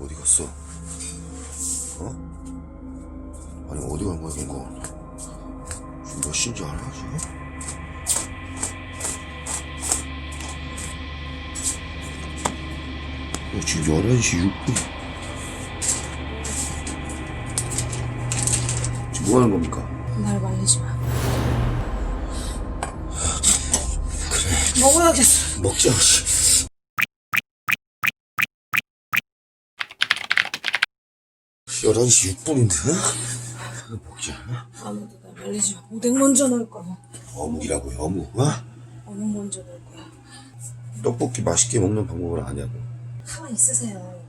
어디 갔어? 어? 아니 어디 간 거야 이거? 지금 몇 시인지 알아 지금? 어, 지금 11시 6분 지금 뭐 하는 겁니까? 날 말리지 마. 그래. 먹어야겠어. 먹자 씨. 열한 시 6분인데? 먹자 아무도 날 말리지 마. 오뎅 먼저 넣을 거야. 어묵이라고 요 어묵 어? 어묵 먼저 넣을 거야. 떡볶이 맛있게 먹는 방법을 아냐고 가만 있으세요.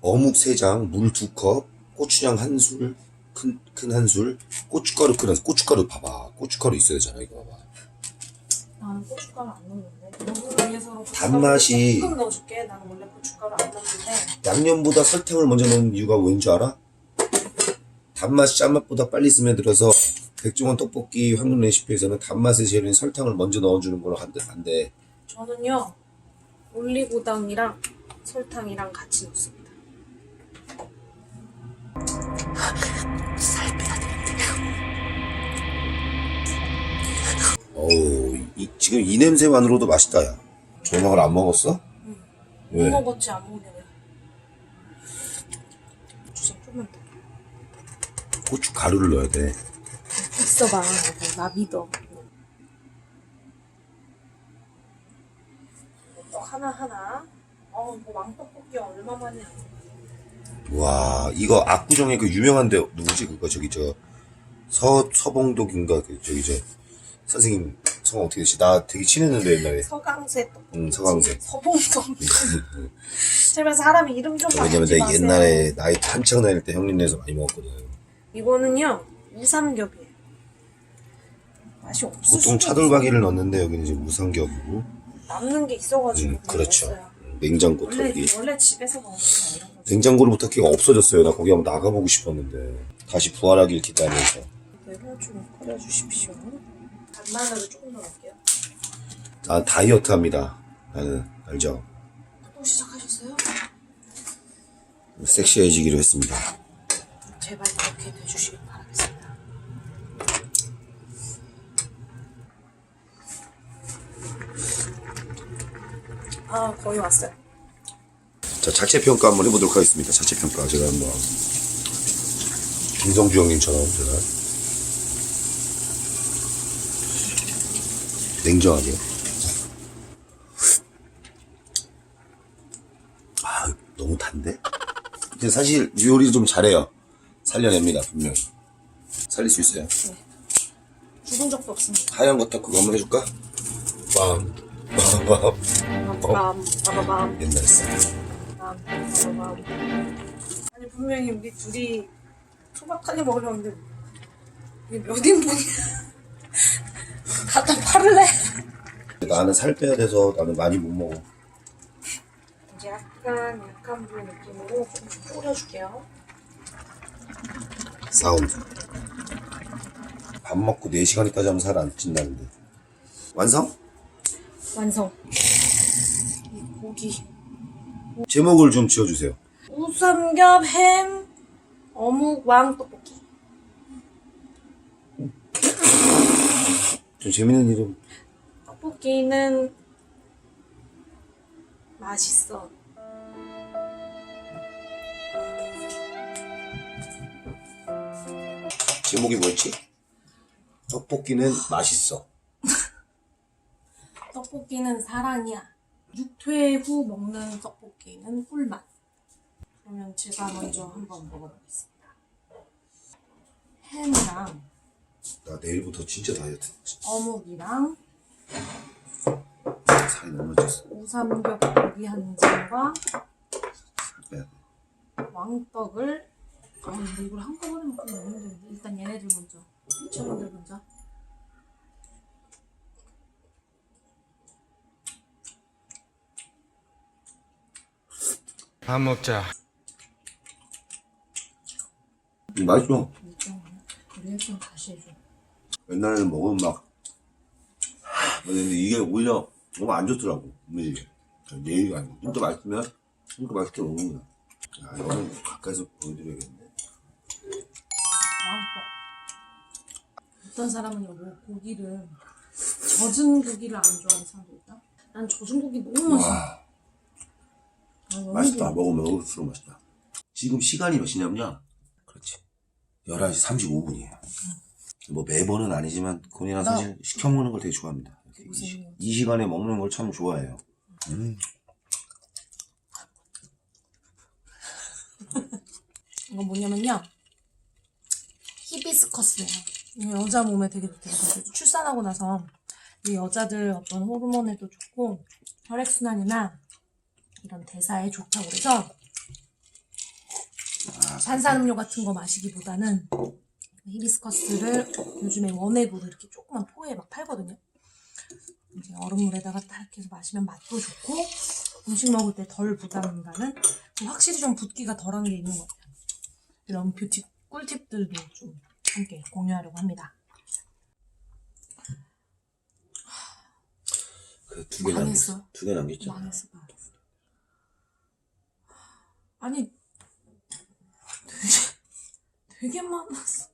어묵 3장, 물 2컵, 고추장 한 술, 큰, 큰한 술, 고춧가루 큰 한 술, 고춧가루 봐봐. 고춧가루 있어야 되잖아, 이거 봐봐. 나는 고춧가루 안 넣는데. 위해서 단맛이- 조금 넣어줄게. 나는 원래 고춧가루 안 넣는데. 양념보다 설탕을 먼저 넣는 이유가 왠 줄 알아? 단맛이 짠맛보다 빨리 스며들어서 백종원 떡볶이 황금 레시피에서는 단맛의 재료인 설탕을 먼저 넣어주는 걸로. 안 돼. 저는요 올리고당이랑 설탕이랑 같이 넣습니다. 살 빼야 되는데. 어우, 이- 지금 이 냄새만으로도 맛있다, 야. 저녁을 안 먹었어? 왜? 못 먹었지 안 먹냐 왜? 주장 좀만 더. 고춧가루를 넣어야 돼. 있어봐. 나 믿어. 떡 하나 하나. 어, 뭐 왕떡볶이 얼마만이야? 와 이거 압구정에 그 유명한데 누구지 그거 저기 저 서 서봉독인가 그 저기 저 선생님 성 어떻게 되시? 나 되게 친했는데 옛날에 서강세 떡. 응 서강세 서봉떡. 제발 사람이 이름 좀 왜냐면 바꾸지 내가 마세요. 옛날에 나이 한창 다닐 때 형님 네에서 많이 먹었거든 이거는요 우삼겹이에요. 맛이 없을 보통 차돌박이를 넣는데 여기는 이제 무삼겹이고 남는 게 있어가지고 음, 그렇죠 넣었어요. 음, 냉장고 원래 털기 원래 집에서 먹는 거 이런 거. 냉장고를 부탁해가 없어졌어요 나 거기 한번 나가보고 싶었는데 다시 부활하길 기다리면서 이대로 좀 끓여주십시오. 간마늘을 조금 더 넣을게요. 난 다이어트 합니다 나는 알죠 또 시작하셨어요? 섹시해지기로 했습니다 제발 이렇게 돼주시길 바라겠습니다. 아 거의 왔어요. 자, 자체 평가 한번 해보도록 하겠습니다. 자체 평가. 제가 한번. 김성주 형님처럼 제가. 냉정하게. 아, 너무 단데? 근데 사실 요리 좀 잘해요. 살려냅니다, 분명히. 살릴 수 있어요. 죽은 적도 없습니다. 하얀 거딱 그거 한번 해줄까? 빰, 빰, 빰. 빠바밤 옛날 스타일. 빠바밤. 아니 분명히 우리 둘이 소박하게 먹으려는데 이게 몇 인분이야? 갖다 팔을래? 나는 살 빼야 돼서 나는 많이 못 먹어. 이제 약간 약간 불 느낌으로 좀 뿌려줄게요. 사운드. 밥 먹고 4시간 있다 자면 살 안 찐다는데. 완성? 완성. 이 고기. 제목을 좀 지어주세요. 우삼겹 햄 어묵 왕 떡볶이. 좀 재밌는 이름. 떡볶이는 맛있어. 제목이 뭐였지? 떡볶이는 맛있어. 떡볶이는 사랑이야. 6회 후 먹는 떡볶이는 꿀맛. 그러면 제가 먼저 한번 먹어보겠습니다. 햄이랑 나 내일부터 진짜 다이어트. 어묵이랑 살이 너무 쪘어. 우삼겹 고기 한 점과 빼야 돼. 왕떡을 아 근데 이걸 한꺼번에 먹으면 너무 힘든데 일단 얘네들 먼저 친구들 먼저 밥 먹자. 음, 맛있어. 일정은 리액션 다시 해줘 옛날에는 먹으면 막. 하, 근데 이게 오히려 너무 안 좋더라고. 음식이. 내일이 아니고. 좀더 맛있으면 좀더 맛있게 먹는 거야. 야, 이거는 가까이서 보여드려야겠네. 마음껏. 어떤 사람은 여보 고기를 젖은 고기를 안 좋아하는 사람도 있다. 난 젖은 고기 너무 맛있어. 와, 아, 맛있다. 먹으면 먹을수록 맛있다. 지금 시간이 몇이냐면요. 그렇지. 11시 35분이에요. 뭐 매번은 아니지만 본인은 나- 사실 시켜 먹는 걸 되게 좋아합니다. 이, 시-? 이 시간에 먹는 걸 참 좋아해요. 음. 이건 뭐냐면요. 히비스커스예요. 여자 몸에 되게 좋대요. 그래서 출산하고 나서 이 여자들 어떤 호르몬에도 좋고 혈액순환이나 이런 대사에 좋다고 그래서 아, 탄산음료 같은 거 마시기보다는 히비스커스를 요즘에 원액으로 이렇게 조그만 포에 막 팔거든요. 이제 얼음물에다가 딱 이렇게 해서 마시면 맛도 좋고 음식 먹을 때 덜 부담 가는 확실히 좀 붓기가 덜한 게 있는 것 같아요. 이런 뷰티 꿀팁들도 좀 함께 공유하려고 합니다. 그 두개 망했어. 남겼어. 두 개. 망했어, 망했어. 아니, 되게, 되게 많았어.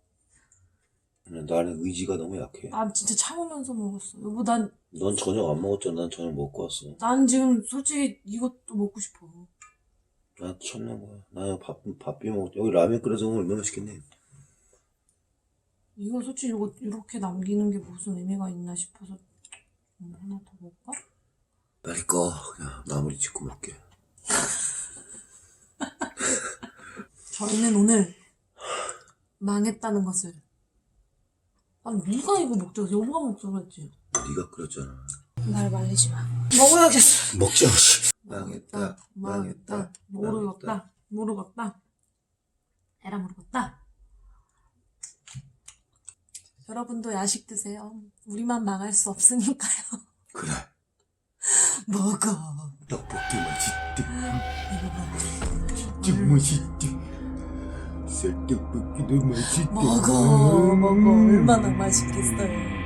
나는 의지가 너무 약해. 난 진짜 참으면서 먹었어. 여보, 난, 넌 저녁 안 먹었잖아. 난 저녁 먹고 왔어. 난 지금 솔직히 이것도 먹고 싶어. 나 첫날 거야. 나 밥, 밥 비벼 먹 여기 라면 끓여서 먹으면 얼마나 맛있겠네. 이거 솔직히 이거 이렇게 남기는 게 무슨 의미가 있나 싶어서 음, 하나 더 먹을까? 빨리 꺼. 그냥 마무리 짓고 먹게. 저희는 오늘 망했다는 것을 아니 네가 이거 먹자고 여보가 먹자고 했지 네가 끓였잖아. 날 말리지 마 먹어야겠어 먹자. 망했다 망했다 모르겠다. 에라 모르겠다. 여러분도 야식 드세요. 우리만 망할 수 없으니까요. 그래. 먹어. 떡볶이 맛있대. 진짜 맛있대. 쌀떡볶이도 맛있대. 먹어. 먹어. 얼마나 맛있겠어요